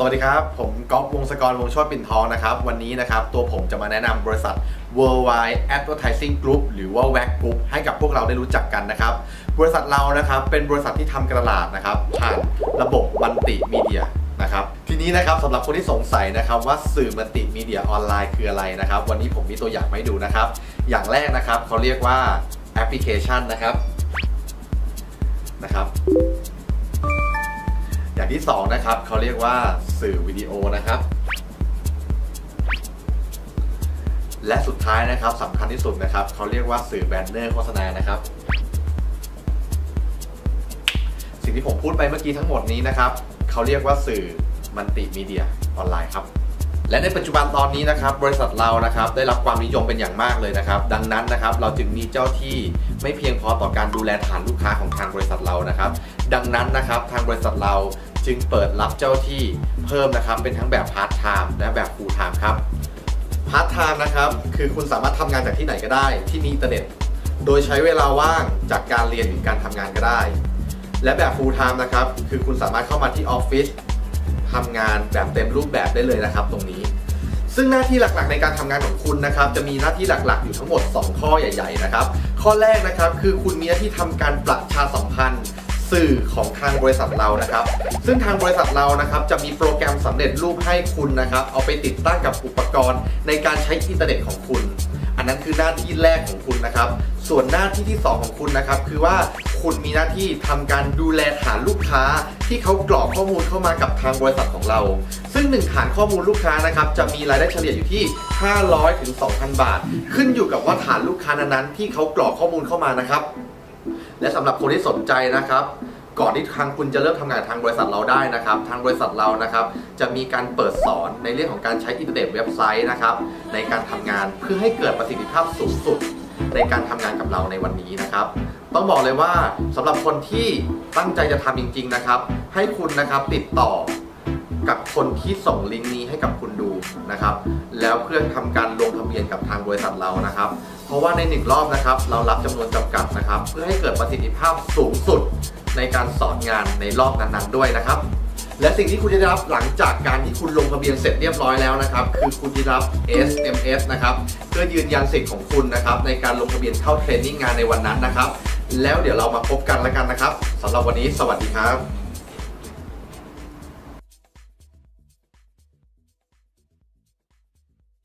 สวัสดีครับ ผมก๊อฟวงศกรวงชติปิ่นทองนะครับ วันนี้นะครับ ตัวผมจะมาแนะนำบริษัท Worldwide Advertising Group หรือว่า WAG Group ให้กับพวกเราได้รู้จักกันนะครับ บริษัทเรานะครับเป็นบริษัทที่ทำกรตลาดนะครับผ่านระบบมัลติมีเดียนะครับทีนี้นะครับสำหรับคนที่สงสัยนะครับว่าสื่อมัลติมีเดียออนไลน์คืออะไรนะครับ วันนี้ผมมีตัวอย่างมาให้ดูนะครับ อย่างแรกนะครับเขาเรียกว่าแอปพลิเคชันนะครับนะครับ อย่างที่สองนะครับเขาเรียกว่าสื่อวิดีโอนะครับ และสุดท้ายนะครับสำคัญที่สุดนะครับเขาเรียกว่าสื่อแบนเนอร์โฆษณานะครับ สิ่งที่ผมพูดไปเมื่อกี้ทั้งหมดนี้นะครับเขาเรียกว่าสื่อมัลติมีเดียออนไลน์ครับและในปัจจุบันตอนนี้นะครับ บริษัทเรานะครับได้รับความนิยมเป็นอย่างมากเลยนะครับ ดังนั้นนะครับเราจึงมีเจ้าที่ไม่เพียงพอต่อการดูแลฐานลูกค้าของทางบริษัทเรานะครับ ดังนั้นนะครับทางบริษัทเรา จึงเปิดรับเจ้าที่เพิ่มนะครับเป็นทั้งแบบพาร์ทไทม์และแบบฟูลไทม์ครับพาร์ทไทม์นะครับคือคุณสามารถทำงานจากที่ไหนก็ได้ ที่มีอินเทอร์เน็ต โดยใช้เวลาว่างจากการเรียนหรือการทำงานก็ได้ และแบบ full time นะครับคือคุณสามารถเข้ามาที่ออฟฟิศทำงานแบบเต็มรูปแบบได้เลยนะครับ ตรงนี้ ซึ่งหน้าที่หลักๆในการทำงานของคุณนะครับ จะมีหน้าที่หลักๆ อยู่ทั้งหมด 2 ข้อใหญ่ ๆ นะครับ ข้อแรกนะครับคือคุณมีหน้าที่ทำการประชาสัมพันธ์ สื่อของทางบริษัทเรานะครับ ซึ่งทางบริษัทเรานะครับจะมีโปรแกรมสำเร็จรูปให้คุณนะครับ เอาไปติดตั้งกับอุปกรณ์ ในการใช้อินเทอร์เน็ตของคุณ อันนั้นคือหน้าที่แรกของคุณนะครับ ส่วนหน้าที่ที่ 2 ของคุณนะครับ คือว่าคุณมีหน้าที่ทำการดูแลฐานลูกค้า ที่เขากรอกข้อมูลเข้ามากับทางบริษัทของเรา ซึ่งหนึ่งฐานข้อมูลลูกค้านะครับจะมีรายได้เฉลี่ยอยู่ที่ 500ถึง2,000 บาท ขึ้นอยู่กับว่าฐานลูกค้านั้นๆที่เขากรอกข้อมูลเข้ามานะครับและสำหรับคนที่สนใจนะครับ ก่อนที่ทางคุณจะเริ่มทำงานทางบริษัทเราได้นะครับ ทางบริษัทเรานะครับ จะมีการเปิดสอนในเรื่องของการใช้อินเทอร์เน็ตเว็บไซต์นะครับ ในการทำงานเพื่อให้เกิดประสิทธิภาพสูงสุด ในการทำงานกับเราในวันนี้นะครับ ต้องบอกเลยว่าสำหรับคนที่ตั้งใจจะทำจริง ๆนะครับ ให้คุณนะครับติดต่อกับคนที่ส่งลิงก์นี้ให้กับคุณดูนะครับ แล้วเพื่อทำการลงทะเบียนกับทางบริษัทเรานะครับ เพราะว่าในหนึ่งรอบนะครับ เรารับจำนวนจำกัดนะครับ เพื่อให้เกิดประสิทธิภาพสูงสุด ในการสอนงานในรอบนั้นๆด้วยนะครับ และสิ่งที่คุณจะได้รับหลังจากการที่คุณลงทะเบียนเสร็จเรียบร้อยแล้วนะครับ คือคุณจะได้รับ SMS นะครับเพื่อยืนยันสิทธิ์ของคุณนะครับในการลงทะเบียนเข้าเทรนนิ่งงานในวันนั้นนะครับ แล้วเดี๋ยวเรามาพบกันแล้วกันนะครับสำหรับวันนี้สวัสดีครับ